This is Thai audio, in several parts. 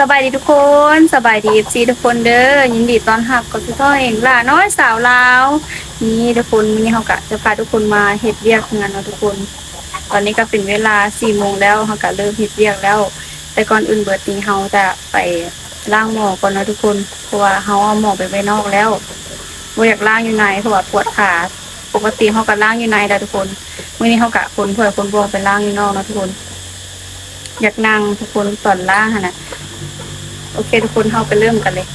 สบายดีทุกคนสบายดีซีทุกคนเด้อยินดีต้อนรับกับทุกท่านเองล่ะน้อยสาวลาวนี่ทุกคนวันนี้เขากะจะพาทุกคนมาเฮ็ดเวียกงานเนาะทุกคน ตอนนี้ก็เป็นเวลาสี่โมงแล้วเขากะเริ่มเฮ็ดเวียกแล้ว แต่ก่อนอื่นเบิดนี้เขาจะไปล้างหมอก่อนเนาะทุกคนเพราะว่าเขาเอาหมอไปไว้นอกแล้วบ่อยากล้างอยู่ในเพราะว่าปวดขาปกติเขาก็ล้างอยู่ในแล้วทุกคนวันนี้เขากะคนเพื่อคนบวงไปล้างอยู่นอกเนาะทุกคน อยากนั่งทุกคนตอนล่างหั่นน่ะ โอเคทุกคนเข้าไปเริ่มกันเลย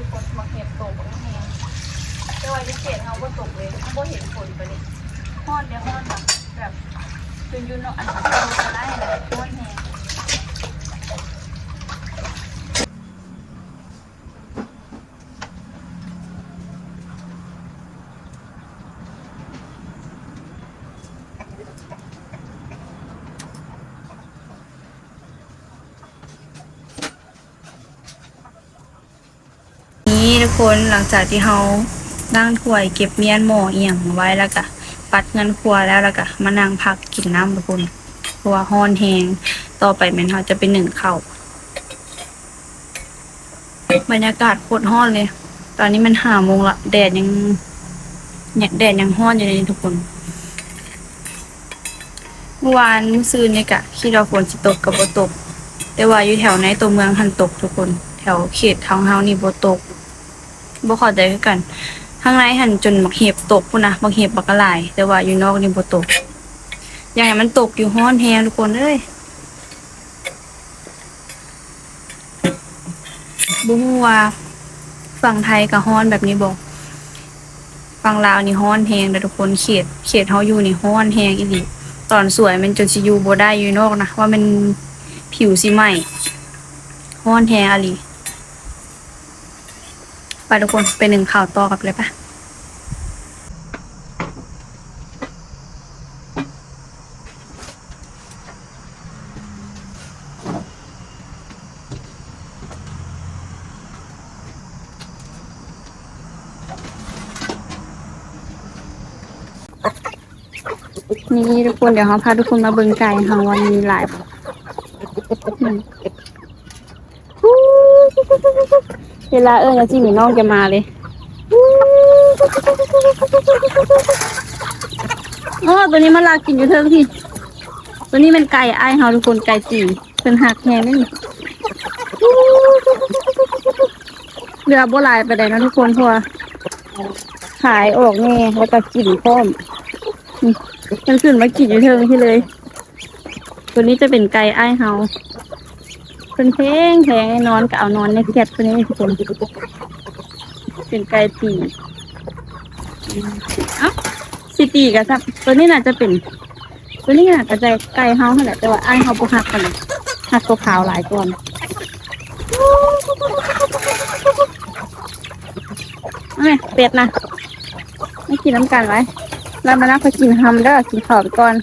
คือฝนมาเห็บตกบางแหงแต่ว่าที่เขตเขาก็ตกเลยเขาก็เห็นฝนไปเลยห้อนเดี๋ยวห้อนแบบแบบจนยุ่นอันนั้เราจะได้เลยฮ้อนแฮง นี่ทุกคนหลังจากที่เขานั่งถ้วยเก็บเมียนหม้อเอียงไว้แล้วก็ปัดเงินครัวแล้วแล้วก็มานั่งพักกินน้ำทุกคนเพราะว่าฮ้อนแหงต่อไปแม่นเขาจะเป็นหนึ่งเข่าบรรยากาศโคตรฮ้อนเลย ตอนนี้มันห้าโมงละแดดยังแดดยังฮ้อนอยู่เลยทุกคนเมื่อวานเมื่อซืนเนี่ยกะคิดว่าฝนสิตกกับบ่ตก แต่ว่าอยู่แถวในตัวเมืองหันตกทุกคน แถวเขตทางเฮานี่บ่ตก บ่เข้าใจคือกัน ข้างในหันจนบักเห็บตกพุ่นนะบักเห็บบักกะลาย แต่ว่าอยู่นอกนี่บ่ตกอย่ากให้มันตกอยู่ฮ้อนแฮงทุกคนเอ้ยบ่ฮู้ว่าฝั่งไทยก็ฮ้อนแบบนี้บ่ฝั่งลาวนี่ฮ้อนแฮงเด้อทุกคนเขตเขตเฮาอยู่นี่ฮ้อนแฮงอีหลีตอนสวยมันจนสิอยู่บ่ได้อยู่นอกนะว่ามันผิวสิไหม้ฮ้อนแฮงอะลี ไปทุกคนไปหนึ่งข่าวต่อกับเลยปะนี่ทุกคนเดี๋ยวเขาพาทุกคนมาเบิ่งไก่ค่ะวันมีหลายอืม เวลาเอิญแล้วที่มีน้องจะมาเลยอ๋อตัวนี้มันลากินอยู่เทิงที่ ตัวนี้เป็นไก่ไอ้เฮาทุกคนไก่จีเป็นหักแฮงนี่เรือโบราณไปได้นะทุกคนเพราะว่าขายออกแน่แล้วก็กินพร้อมมันขึ้นมากินอยู่เทิงที่เลย ตัวนี้จะเป็นไก่ไอ้เฮา เป็นเพลงแพงนอนก็เอานอนในแคทตัวนี้ทุกคนเป็นไก่ตีเอ้าสิตีกันซับตัวนี้น่าจะเป็น ตัวนี้น่าจะใจไก่เฮาเท่าไหร่แต่ว่าไอ้ายเฮาบ่หักกันหักตัวขาวหลายก่อนเอาไงเป็ดนะไม่กินน้ำกันไว้เรามานั่งไปกินฮัมเด้อกินข้าวก่อน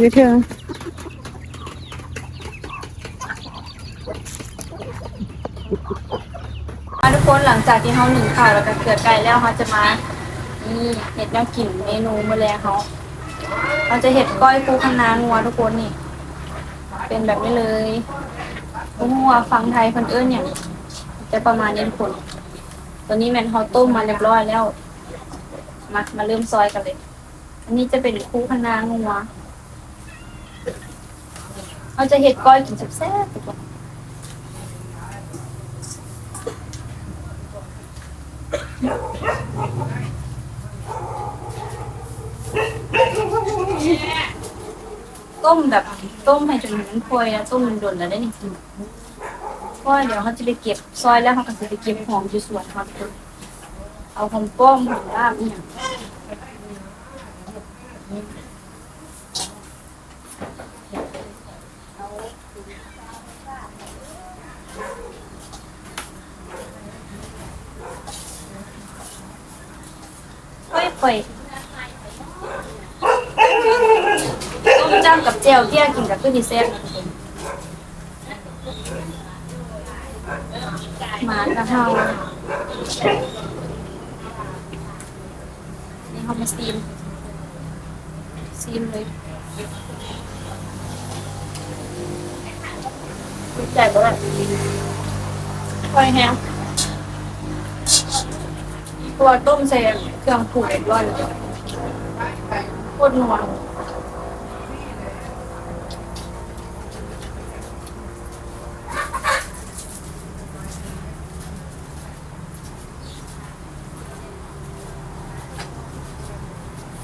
อยู่เถิงมาทุกคนหลังจากที่เขาหนึ่งข่าวแล้วก็เกลือไก่แล้วเขาจะมานี่เห็ดแนวกลิ่นเมนูมาแล้วเขาเราจะเห็ดก้อยปูคะน้างัวทุกคนนี่ เป็นแบบนี้เลยปูงัวฟังไทยคนเอิ้อนอย่างจะประมาณนี้ทุกคนตอนนี้แมนเขาต้มมาเรียบร้อยแล้ว มามาเริ่มซอยกันเลย อันนี้จะเป็นคู่คะน้างัว เราจะเห็ดก้อยกินแซ่บๆทุกต้มแบบต้มให้จนมันพวยแล้วต้มมันดนแล้วได้จริงๆเพราะว่าเดี๋ยวเขาจะไปเก็บซอยแล้วเขาก็จะไปเก็บหอมที่สวนครับเอาหอมป้อมหอมลาบนี่ อหย่างค่อยต้มจ้ำกับเจลเที่ยกินกับขึ้นดีเซ่บหมากระเทานี่เขามาซีมซีมเลย ใจบ่ได้ค่อยแห้งตัวต้มเซมเครื่องผูกเรียบร้อยแล้วโคตรนัว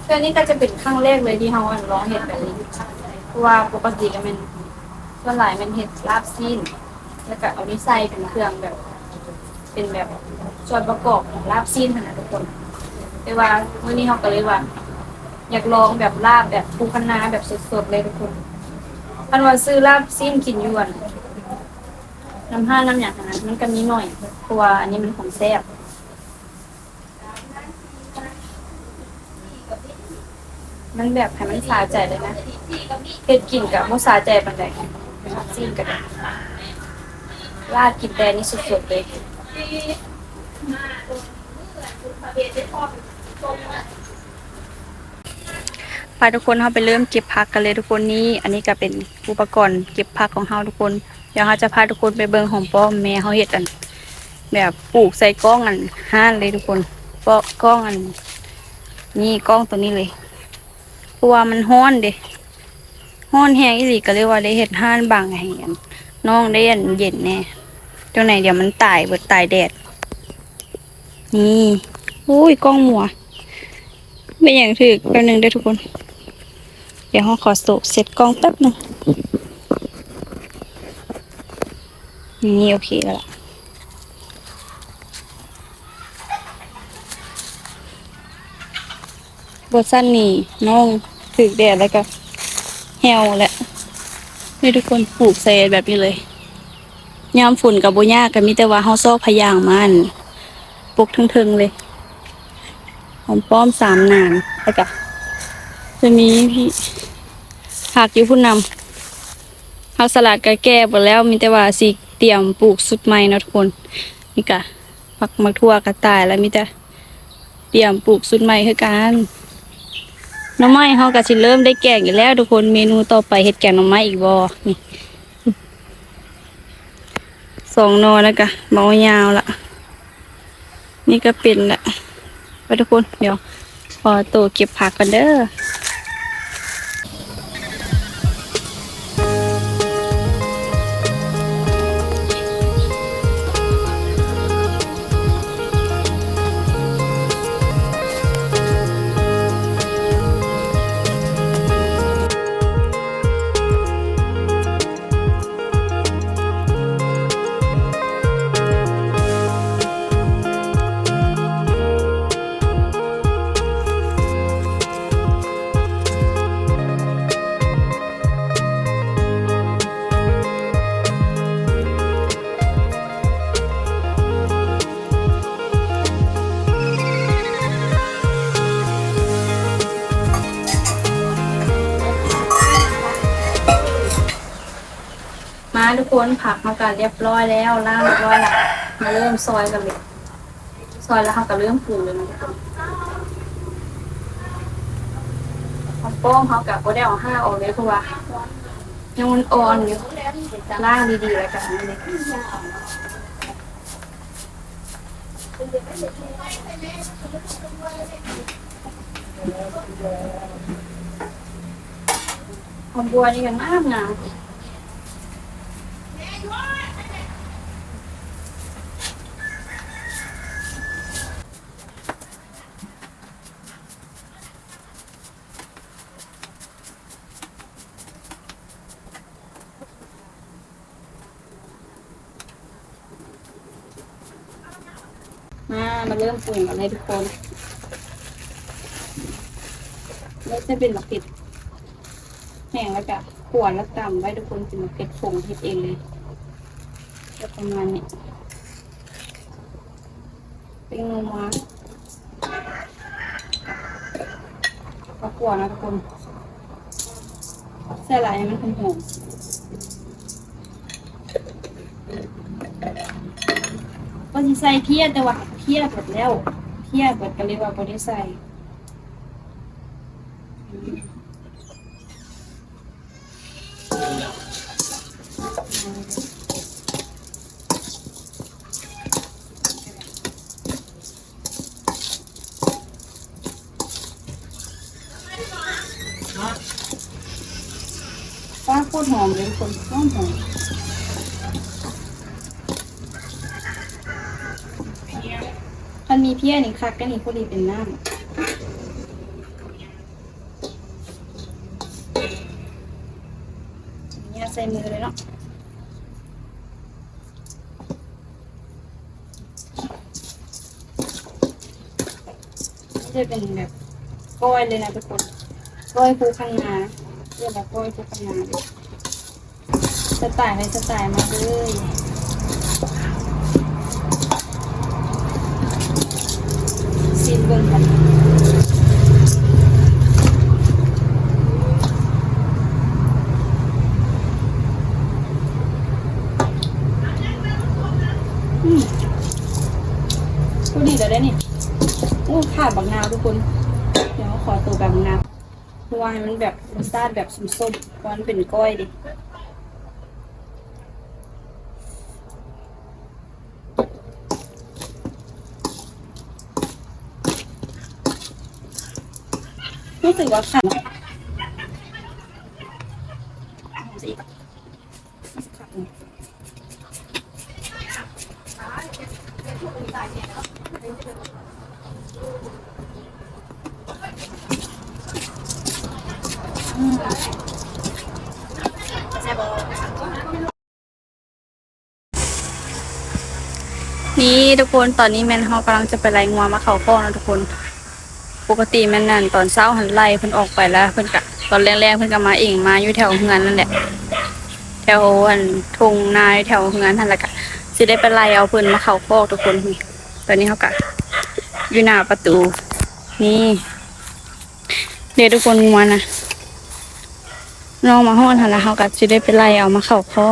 เรื่องนี้ก็จะเป็นครั้งแรกเลยที่เฮาอันร้องเห็ดแบบนี้เพราะว่าปกติก็เป็น ส่วนหลายมันเห็ดลาบซีนแล้วก็เอานี่ใส่เป็นเครื่องแบบ เป็นแบบส่วนประกอบของลาบซีนขนาดทุกคนแต่ว่าวันนี้เขาก็เลยว่า อยากลองแบบลาบแบบปูคะน้าแบบสดๆเลยทุกคนอันว่าซื้อลาบซีนกินยวนน้ำห้าน้ำอย่างนั้นมันก็มีหน่อยเพราะว่าอันนี้มันของแซ่บมันแบบให้มันสาใจเลยนะเผ็ดกินกับมสาใจปันใด ลาบซีนกันลาดกินแต่นี่สุดๆเลยไปทุกคนเราไปเริ่มเก็บผักกันเลยทุกคนนี่อันนี้ก็เป็นอุปกรณ์เก็บผักของเราทุกคน เดี๋ยวเราจะพาทุกคนไปเบิ่งของป้อมแม่เขาเห็ดอัน แบบปลูกใส่กล้องอันห้านเลยทุกคนเพราะกล้องอัน นี่กล้องตัวนี้เลยเพราะว่ามันห้อนเด้ ห้อนแห้งอีหลีก็เลยกว่าได้เห็ดห้านบางแหงน้องได้อันเย็นแน่จังไหนเดี๋ยวมันตายเบิดตายแดด นี่อุ้ยกล้องหมัวไม่อย่างถือแป๊บหนึงได้ทุกคน เดี๋ยวห้องขอโศกเสร็จกล้องแป๊บหนึงนี่โอเคแล้วล่ะบทสั้นนี่น้องถือแดดแล้วก็ แฮวแหละให้ทุกคนปลูกเซแบบนี้เลยยามฝุ่นกับโบยากกันมีแต่ว่าเฮาซอกพยางมันปลูกทึงๆเลยหอมป้อมสามนานแล้วก็จะมีพี่ผักอยู่ผู้นำผักสลัดก็แก้หมดแล้ว มีแต่ว่าสิเตรียมปลูกสุดใหม่นะทุกคน นี่กะผักมักทั่วกระต่ายแล้วมีแต่เตรียมปลูกสุดใหม่คือกัน น้ำไม้เฮาก็สิเริ่มได้แกงอีกแล้วทุกคนเมนูต่อไปเห็ดแกงน้ำไม้อีกบอนี่สองนอแล้วก็เบายาวละนี่ก็เป็นละไปทุกคนเดี๋ยวพอตัวเก็บผักกันเด้อ คนผักมากันเรียบร้อยแล้วล่างเรียบร้อยและมาเริ่มซอยกันเลยซอยแล้วเขาก็เริ่มปรุงเลยนะทุกคนเอาป้องเขากับโบได้เอาห้าออกเลยเพราะว่ายังมันอ่อนอยู่ล่างดีๆแล้วกันนี่เลยหอมบัวนี่กันมากงาม มามาเริ่มปรุงกันเลยทุกคนแล้วจะเป็นหมักเผ็ดแห้งแล้วก็ขวดแล้วตำไว้ทุกคนเป็นหมักเผ็ดผงเผ็ดเองเลย ประมาณนี้เป็นงูมาก็ขวนะทุกคนใส่หลายให้มันหอมก็สิใส่เพี้ยแต่ว่าเพี้ยหมดแล้วเพี้ยหมดก็เลยว่าบ่ได้ใส่ ป้าโคตรหอมเลยทุกคนหอมหอม มันมีเพี้ยนี่คักกันนี่พอดีเป็นน้ำเนี่ยใส่มือเลยเนาะนี่จะเป็นแบบก้อยเลยนะทุกคนก้อยภูข้างนาเรียกว่าก้อยภูข้างนาเลยสไตล์ในสไตล์มาเลยซีนเบิ่งกันอืมก็ดีแล้วได้นี่โอ้ขาดบักนาวทุกคน เดี๋ยวขอตัวแบบบักนาวเพราะว่าให้มันแบบรส ชาติแบบส้มๆเพราะมันเป็นก้อยดิรู้สึกว่าขาดสีขาดหน่อยนี่ทุ กคนตอนนี้แมนเฮากำลังจะไปไล่งัวมาเขาข้อนะทุกคน ปกติแมนนั่นตอนเช้าหันไล่เพิ่นออกไปแล้วเพิ่นกะตอนแรกๆเพิ่นก็มาเองมาอยู่แถวเฮือนนั่นแหละ แถวอันทุ่งนาแถวเฮือนนั่นแหละกะสิได้ไปไล่เอาเพิ่นมาเข้าคอกทุกคนตอนนี้เขากะอยู่หน้าประตู นี่เดี๋ยวทุกคนงัวนะน้องมาฮอดหันแล้วเขากะสิได้ไปไล่เอามาเข้าคอ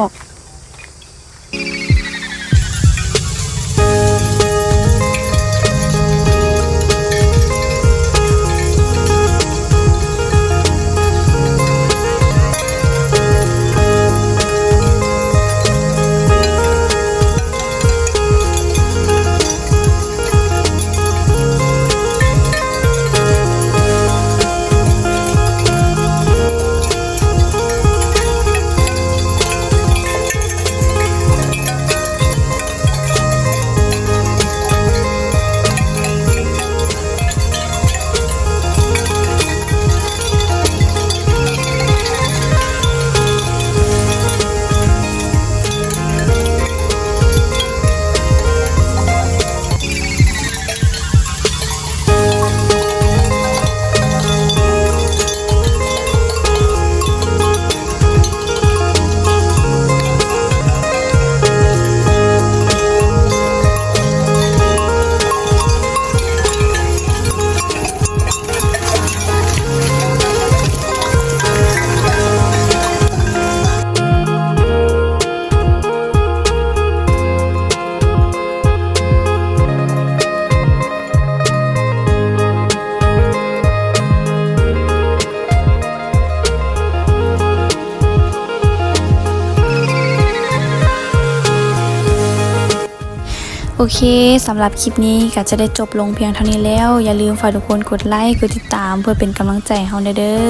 เคสำหรับคลิปนี้ก็จะได้จบลงเพียงเท่านี้แล้ว อย่าลืมฝากทุกคนกดไลค์กดติดตามเพื่อเป็นกำลังใจให้เฮาเด้อ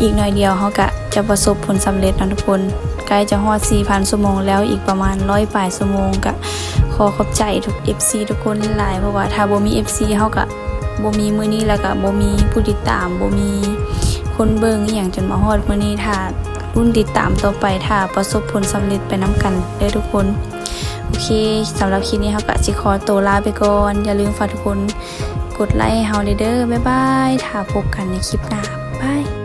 อีกหน่อยเดียวเฮาก็จะประสบผลสำเร็จนะทุกคนใกล้จะฮอด 4,000 ชั่วโมงแล้วอีกประมาณ100ปลายชั่วโมงก็ขอขอบใจทุก FC ทุกคนหลายเพราะว่าถ้าบ่มี FC เฮาก็บ่มีมื้อนี้แล้วก็บ่มีผู้ติดตามบ่มีคนเบิ่งอหย่างจนมาฮอดมื้อนี้ถ้ารุ่นติดตามต่อไปถ้าประสบผลสำเร็จไปนํกันเด้อทุกคน เคสำหรับคลิปนี้เขาก็สิขอตัวลาไปก่อน อย่าลืมฝากทุกคนกดไลค์เฮาเด้อบ๊ายบายถ้าพบกันในคลิปหน้าบาย